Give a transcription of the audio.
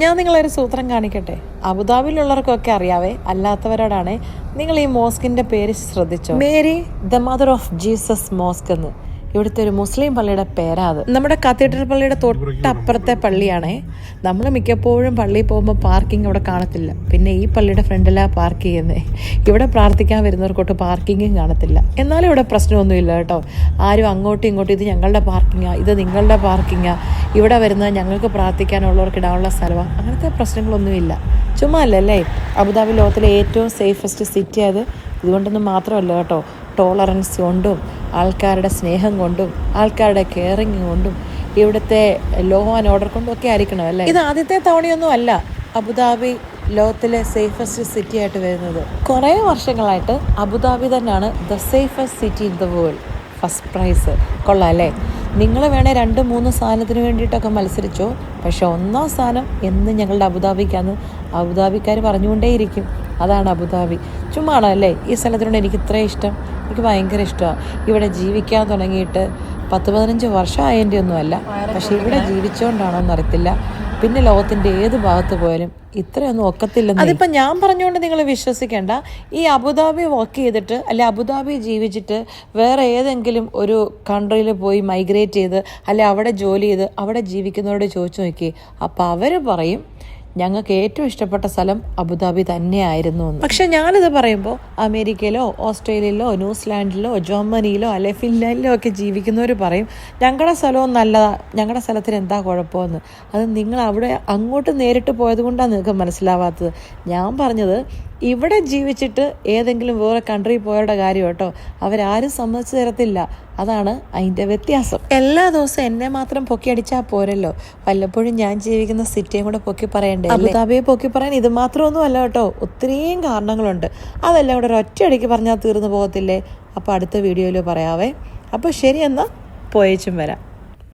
ഞാൻ നിങ്ങളൊരു സൂത്രം കാണിക്കട്ടെ? അബുദാബിയിലുള്ളവർക്കൊക്കെ അറിയാവേ അല്ലാത്തവരോടാണ് നിങ്ങൾ ഈ മോസ്കിന്റെ പേര് ശ്രദ്ധിച്ചോ? Mary the mother of Jesus mosque എന്ന്. ഇവിടുത്തെ ഒരു മുസ്ലിം പള്ളിയുടെ പേരാ അത് നമ്മുടെ കത്തീഡ്രൽ പള്ളിയുടെ തൊട്ടപ്പുറത്തെ പള്ളിയാണേ. നമ്മൾ മിക്കപ്പോഴും പള്ളിയിൽ പോകുമ്പോൾ പാർക്കിംഗ് അവിടെ കാണത്തില്ല. പിന്നെ ഈ പള്ളിയുടെ ഫ്രണ്ടിലാണ് പാർക്ക് ചെയ്യുന്നത് ഇവിടെ പ്രാർത്ഥിക്കാൻ വരുന്നവർക്കൊട്ട് പാർക്കിങ്ങും കാണത്തില്ല. എന്നാലും ഇവിടെ പ്രശ്നമൊന്നുമില്ല കേട്ടോ. ആരും അങ്ങോട്ടും ഇങ്ങോട്ടും ഇത് ഞങ്ങളുടെ പാർക്കിങ്ങാണ് ഇത് നിങ്ങളുടെ പാർക്കിങ്ങാണ് ഇവിടെ വരുന്നത് ഞങ്ങൾക്ക് പ്രാർത്ഥിക്കാനുള്ളവർക്ക് ഇടാനുള്ള സ്ഥലമാണ് അങ്ങനത്തെ പ്രശ്നങ്ങളൊന്നുമില്ല. ചുമ്മാ അല്ലല്ലേ? അബുദാബി ലോകത്തിലെ ഏറ്റവും സേഫസ്റ്റ് സിറ്റി അത് ഇതുകൊണ്ടൊന്നും മാത്രമല്ല കേട്ടോ. ടോളറൻസ് കൊണ്ടും ആൾക്കാരുടെ സ്നേഹം കൊണ്ടും ആൾക്കാരുടെ കെയറിങ് കൊണ്ടും ഇവിടുത്തെ ലോ ആൻഡ് ഓർഡർ കൊണ്ടും ഒക്കെ ആയിരിക്കണം അല്ലേ? ഇത് ആദ്യത്തെ തവണയൊന്നും അല്ല അബുദാബി ലോകത്തിലെ സേഫസ്റ്റ് സിറ്റി ആയിട്ട് വരുന്നത്. കുറേ വർഷങ്ങളായിട്ട് അബുദാബി തന്നെയാണ് the safest city in the world first prize കൊള്ളാം അല്ലേ? നിങ്ങൾ വേണേൽ രണ്ട് മൂന്ന് സ്ഥാനത്തിന് വേണ്ടിയിട്ടൊക്കെ മത്സരിച്ചോ. പക്ഷെ ഒന്നാം സ്ഥാനം എന്ന് ഞങ്ങളുടെ അബുദാബിക്കാന്ന് അബുദാബിക്കാർ പറഞ്ഞുകൊണ്ടേയിരിക്കും. അതാണ് അബുദാബി. ചുമ്മാണോ അല്ലേ ഈ സ്ഥലത്തിനോട് എനിക്ക് ഇത്രയും ഇഷ്ടം. എനിക്ക് ഭയങ്കര ഇഷ്ടമാണ് ഇവിടെ ജീവിക്കാൻ തുടങ്ങിയിട്ട് പത്ത് പതിനഞ്ച് വർഷമായതിന്റെ ഒന്നുമല്ല പക്ഷേ ഇവിടെ ജീവിച്ചുകൊണ്ടാണോ എന്നറിയത്തില്ല പിന്നെ ലോകത്തിന്റെ ഏത് ഭാഗത്ത് പോയാലും ഇത്രയൊന്നും ഒക്കത്തില്ലെന്ന്. അതിപ്പോൾ ഞാൻ പറഞ്ഞുകൊണ്ട് നിങ്ങൾ വിശ്വസിക്കേണ്ട. ഈ അബുദാബി വർക്ക് ചെയ്തിട്ട് അല്ലെ അബുദാബി ജീവിച്ചിട്ട് വേറെ ഏതെങ്കിലും ഒരു കൺട്രിയിൽ പോയി മൈഗ്രേറ്റ് ചെയ്ത് അല്ലെ അവിടെ ജോലി ചെയ്ത് അവിടെ ജീവിക്കുന്നവരോട് ചോദിച്ചു നോക്കി അപ്പോൾ അവർ പറയും ഞങ്ങൾക്ക് ഏറ്റവും ഇഷ്ടപ്പെട്ട സ്ഥലം അബുദാബി തന്നെയായിരുന്നു എന്ന്. പക്ഷെ ഞാനിത് പറയുമ്പോൾ അമേരിക്കയിലോ ഓസ്ട്രേലിയയിലോ ന്യൂസിലാൻഡിലോ ജർമ്മനിയിലോ അല്ലെ ഫിൻലാൻഡിലോ ഒക്കെ ജീവിക്കുന്നവർ പറയും ഞങ്ങളുടെ സ്ഥലവും നല്ലതാ ഞങ്ങളുടെ സ്ഥലത്തിന് എന്താ കുഴപ്പമെന്ന്? അത് നിങ്ങൾ അവിടെ അങ്ങോട്ട് നേരിട്ട് പോയത് കൊണ്ടാണ് നിങ്ങൾക്ക് മനസ്സിലാവാത്തത്. ഞാൻ പറഞ്ഞത് ഇവിടെ ജീവിച്ചിട്ട് ഏതെങ്കിലും വേറെ കൺട്രി പോയവരുടെ കാര്യം കേട്ടോ. അവരാരും സമ്മതിച്ചു തരത്തില്ല. അതാണ് അതിന്റെ വ്യത്യാസം. എല്ലാ ദിവസവും എന്നെ മാത്രം പൊക്കി അടിച്ചാൽ പോരല്ലോ. വല്ലപ്പോഴും ഞാൻ ജീവിക്കുന്ന സിറ്റിയും കൂടെ പൊക്കി പറയണ്ടേ? അബുദാബിയെ പൊക്കി പറയാൻ ഇത് മാത്രമൊന്നും അല്ല കേട്ടോ. ഒത്തിരിയും കാരണങ്ങളുണ്ട്. അതെല്ലാം ഒരു ഒറ്റയടിക്ക് പറഞ്ഞാൽ തീർന്നു പോകത്തില്ലേ? അപ്പോൾ അടുത്ത വീഡിയോയിൽ പറയാവേ. അപ്പോൾ ശരി എന്നാൽ പോയേച്ചും വരാം.